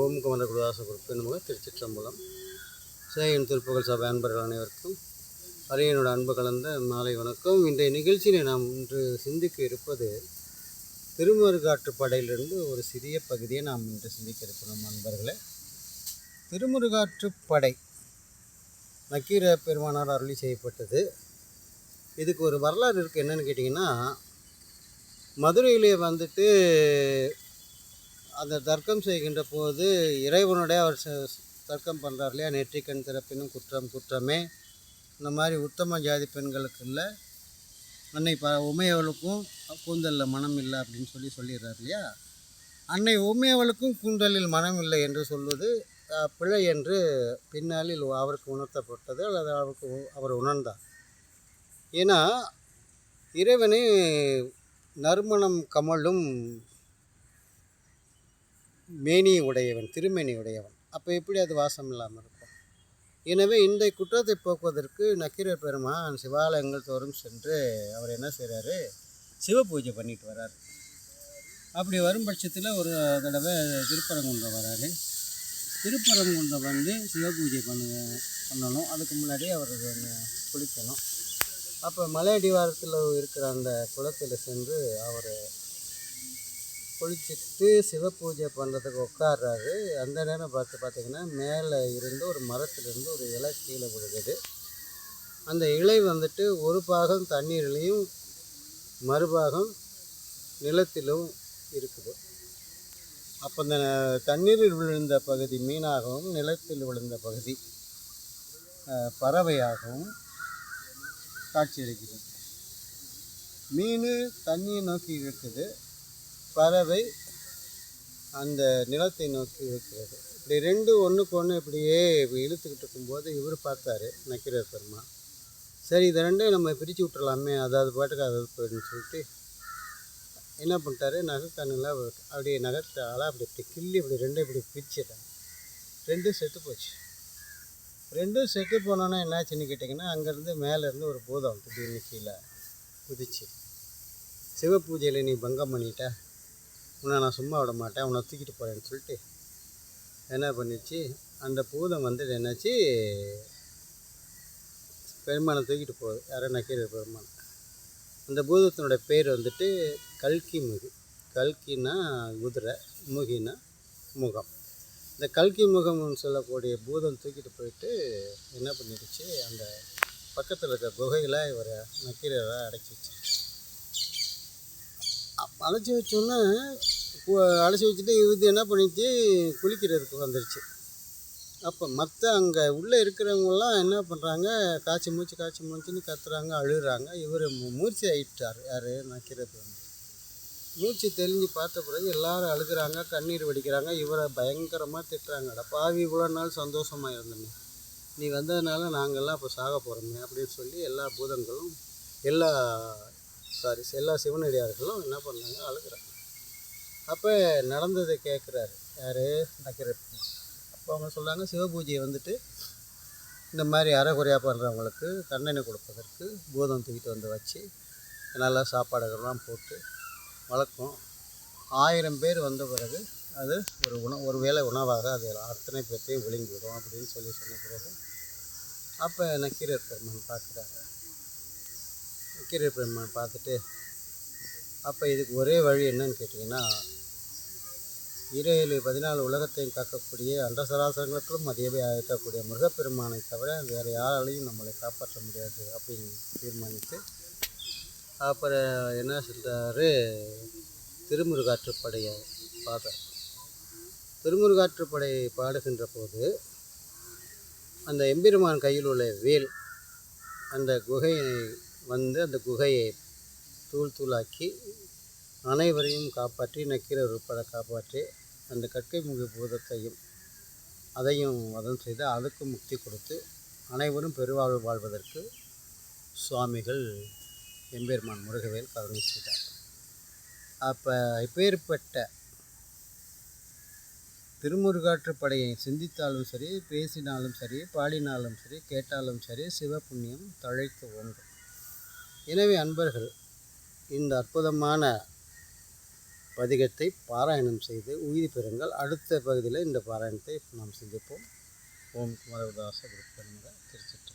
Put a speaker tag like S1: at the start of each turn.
S1: ஓம் குமர குருதாச குறிப்பு நமக்கு திருச்சிற்றம்பலம். சேகன் திருப்புகழ் சபை அன்பர்கள் அனைவருக்கும் அரியனோட அன்பு கலந்த மாலை வணக்கம். இன்றைய நிகழ்ச்சியினை நாம் இன்று சிந்திக்க இருப்பது திருமுருகாற்றுப்படையிலிருந்து ஒரு சிறிய பகுதியை நாம் இன்று சிந்திக்க இருக்கிறோம் அன்பர்களே. திருமுருகாற்றுப்படை நக்கீர பெருமானார் அருளி செய்யப்பட்டது. இதுக்கு ஒரு வரலாறு இருக்குது என்னென்னு கேட்டிங்கன்னா மதுரையிலே வந்துட்டு அந்த தர்க்கம் செய்கின்ற போது இறைவனுடைய அவர் தர்க்கம் பண்ணுறார் இல்லையா? நெற்றிக்கண் திறப்பினும் குற்றம் குற்றமே. இந்த மாதிரி உத்தம ஜாதி பெண்களுக்கு இல்லை. அன்னை ப உமையவளுக்கும் கூந்தலில் மனம் இல்லை அப்படின்னு சொல்லி சொல்லிடுறார் இல்லையா? அன்னை உமையவளுக்கும் கூந்தலில் மனம் இல்லை என்று சொல்வது பிழை என்று பின்னாளில் அவருக்கு உணர்த்தப்பட்டது அல்லது அவருக்கு அவர் உணர்ந்தார். ஏன்னா இறைவனே நறுமணம் கமலும் மேனி உடையவன் திருமேனி உடையவன். அப்போ எப்படி அது வாசம் இல்லாமல் இருக்கும்? எனவே இந்த குற்றத்தை போக்குவதற்கு நக்கீரர் பெருமான் சிவாலயங்கள் தோறும் சென்று அவர் என்ன செய்கிறாரு சிவ பூஜை பண்ணிட்டு வர்றார். அப்படி வரும் பட்சத்தில் ஒரு தடவை திருப்பரங்குன்றம் வராரு திருப்பரங்குன்றம் வந்து சிவ பூஜை பண்ண பண்ணணும். அதுக்கு முன்னாடி அவர் ஒன்று குளிக்கணும். அப்போ மலை அடிவாரத்தில் இருக்கிற அந்த குளத்தில் சென்று அவர் குளிச்சுட்டு சிவ பூஜை பண்ணுறதுக்கு உட்காடுறாரு அந்த நேரம் பார்த்து பார்த்தீங்கன்னா மேலே இருந்து ஒரு மரத்துலேருந்து ஒரு இலை கீழே விழுகுது. அந்த இலை வந்துட்டு ஒரு பாகம் தண்ணீர்லேயும் மறுபாகம் நிலத்திலும் இருக்குது. அப்போ அந்த தண்ணீரில் விழுந்த பகுதி மீனாகவும் நிலத்தில் விழுந்த பகுதி பறவையாகவும் காட்சியளிக்கிறது மீன் தண்ணியை நோக்கி இருக்குது பறவை அந்த நிலத்தை நோக்கி இருக்கிறது. இப்படி ரெண்டு ஒன்றுக்கு ஒன்று இப்படியே இழுத்துக்கிட்டு இருக்கும்போது இவர் பார்த்தாரு நக்கீரர் பெருமா. சரி இதை ரெண்டும் நம்ம பிரித்து விட்டுறலாமே அதாவது பாட்டுக்கு அது போயிடுன்னு சொல்லிட்டு என்ன பண்ணிட்டாரு நகைக்கண்ணில் அப்படியே நகர்த்தால அப்படி இப்படி கிள்ளி இப்படி ரெண்டும் இப்படி பிரிச்சிட்டாங்க ரெண்டும் செத்து போச்சு. ரெண்டும் செத்து போனோன்னே என்னாச்சுன்னு கேட்டிங்கன்னா அங்கேருந்து மேலேருந்து ஒரு பூதம் திடீர்னு கீழே குதிச்சு சிவ பூஜையில் நீ பங்கம் பண்ணிட்ட? உன்னை நான் சும்மா விட மாட்டேன் உன்னை தூக்கிட்டு போகிறேன்னு சொல்லிட்டு என்ன பண்ணிச்சு? அந்த பூதம் வந்துட்டு என்னாச்சு? பெருமானை தூக்கிட்டு போகுது யாரும் நக்கீர பெருமான் அந்த பூதத்தினுடைய பேர் வந்துட்டு கல்கி முகி கல்கினா குதிரை முகினா முகம். இந்த கல்கி முகம்னு சொல்லக்கூடிய பூதம் தூக்கிட்டு போயிட்டு என்ன பண்ணிடுச்சு? அந்த பக்கத்தில் இருக்க குகையில் இவரை நக்கீரரை அடைச்சி வச்சு அழைச்சி வச்சோன்னே அழைச்சி வச்சுட்டு இது என்ன பண்ணிச்சு? குளிக்கிறதுக்கு வந்துருச்சு. அப்போ மற்ற அங்கே உள்ளே இருக்கிறவங்களாம் என்ன பண்ணுறாங்க காய்ச்சி மூச்சு காய்ச்சி மூச்சுன்னு கத்துறாங்க அழுகுறாங்க. இவர் மூச்சு ஆயிட்டார். யார்? நக்கீரர் மூச்சு தெளிஞ்சு பார்த்த பிறகு எல்லாரும் அழுகுறாங்க கண்ணீர் வடிக்கிறாங்க. இவரை பயங்கரமாக திட்டுறாங்கடா. பாவி இவ்வளோ நாள் சந்தோஷமாக இருந்தோமே. நீ வந்ததுனால நாங்கள்லாம் இப்போ சாக போகிறோமே அப்படின்னு சொல்லி எல்லா பூதங்களும் எல்லா சாரி எல்லா சிவனடியார்களும் என்ன பண்ணாங்க அழுகுறாங்க. அப்போ நடந்ததை கேட்குறாரு. யார்? நக்கீரர் அப்போ அவங்க சொல்கிறாங்க சிவபூஜையை வந்துட்டு இந்த மாதிரி அறகுறையாக பண்ணுறவங்களுக்கு தண்டனை கொடுப்பதற்கு பூதம் தூக்கிட்டு வந்து வச்சு நல்லா சாப்பாடுகள்லாம் போட்டு வளர்க்கும். ஆயிரம் பேர் வந்த பிறகு அது ஒரு உணவு ஒரு வேளை உணவாக அது அத்தனை பேர்த்தையும் விழுங்கிவிடும் அப்படின்னு சொல்லி சொன்ன பிறகு அப்போ நக்கீரர் பெருமான் பார்க்குறாரு. நக்கீரர் பிரம்மன் பார்த்துட்டு அப்போ இதுக்கு ஒரே வழி என்னன்னு கேட்டிங்கன்னா ஈரேழு பதினாலு உலகத்தையும் காக்கக்கூடிய அண்டசராசரங்களுக்கும் மதியவை அழைக்கக்கூடிய முருகப்பெருமானை தவிர வேறு யாராலையும் நம்மளை காப்பாற்ற முடியாது அப்படின்னு தீர்மானித்து அப்புறம் என்ன சொல்கிறாரு திருமுருகாற்றுப்படையை பாடுறார். திருமுருகாற்றுப்படை பாடுகின்ற போது அந்த எம்பெருமான் கையில் உள்ள வேல் அந்த குகையை வந்து அந்த குகையை தூள் தூளாக்கி அனைவரையும் காப்பாற்றி நக்கீரர் உட்பட காப்பாற்றி அந்த கற்கை முக பூதத்தையும் அதையும் வதம் செய்து அதுக்கு முக்தி கொடுத்து அனைவரும் பெருவாழ்வு வாழ்வதற்கு சுவாமிகள் எம்பெருமான் முருகவேல் கருணை செய்தார். அப்போ இப்பேற்பட்ட திருமுருகாற்றுப்படையை சிந்தித்தாலும் சரி பேசினாலும் சரி பாடினாலும் சரி கேட்டாலும் சரி சிவபுண்ணியம் தழைத்து ஒன்று எனவே அன்பர்கள் இந்த அற்புதமான பதிகத்தை பாராயணம் செய்து உயிர் பெறுங்கள். அடுத்த பகுதியில் இந்த பாராயணத்தை நாம் சிந்திப்போம். ஓம் குமரதாச குருப்பரமர திருச்சிற்றம்பலம்.